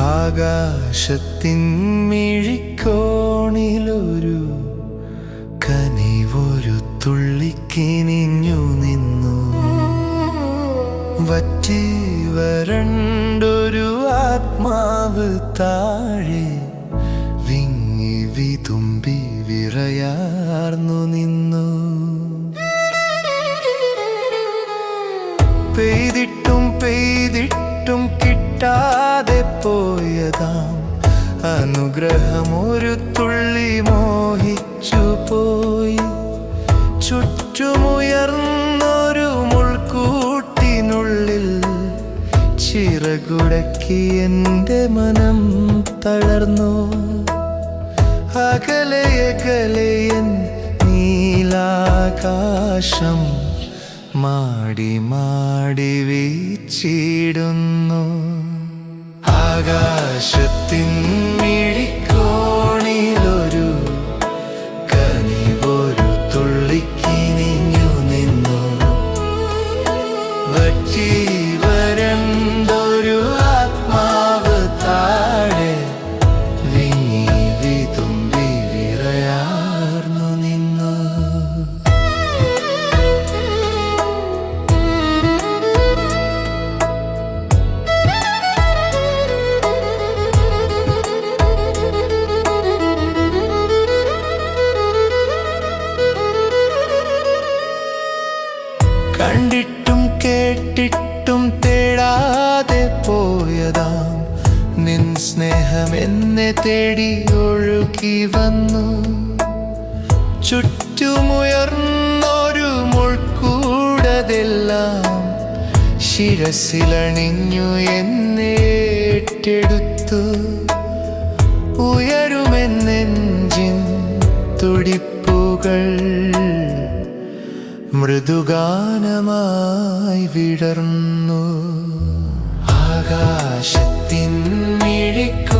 ആകാശത്തിൻ മിഴിക്കോണിലൊരു കനിവൊരു തുള്ളിക്കിനിഞ്ഞു നിന്നു വറ്റി വരണ്ടൊരു ആത്മാവ് താഴെ വിങ്ങി വിതുമ്പി വിറയാർന്നു നിന്നു. പെയ്തിട്ടും പെയ്തിട്ടും കിട്ടാതെ പോയതാം അനുഗ്രഹം ഒരു തുള്ളി മോഹിച്ചു പോയി. ചുറ്റുമുയർന്നൊരു മുൾക്കൂട്ടിനുള്ളിൽ ചിറകുടക്കി എന്റെ മനം തളർന്നു. അകലയകലയൻ നീലാകാശം മാടി മാടി വീച്ചിടുന്നു. ആകാശത്തിൻ മിഴിക്കോണിലൊരു കണ്ടിട്ടും കേട്ടിട്ടും തേടാതെ പോയതാം. നിൻ സ്നേഹം എന്നെ തേടി ഒഴുകി വന്നു. ചുറ്റുമുയർന്നൊരു മുൾക്കൂടതെല്ലാം ശിരസിലണിഞ്ഞു എന്നെ ഏറ്റെടുത്തു. ഉയരുമെന്നെഞ്ചിൻ തുടിപ്പുകൾ മൃദുഗാനമായി വിടർന്നു. ആകാശത്തിൻ മിഴിക്കോണിലൊരു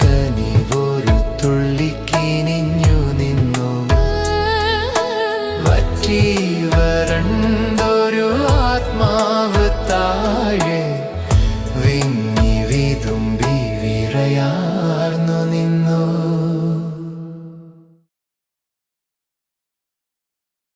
കനിവൊരു തുള്ളിക്കിനിഞ്ഞു നിന്നു. വറ്റി വരണ്ടൊരു ആത്മാവ് താഴെ വിങ്ങി വിതുമ്പി വിറയാർന്നു നിന്നു.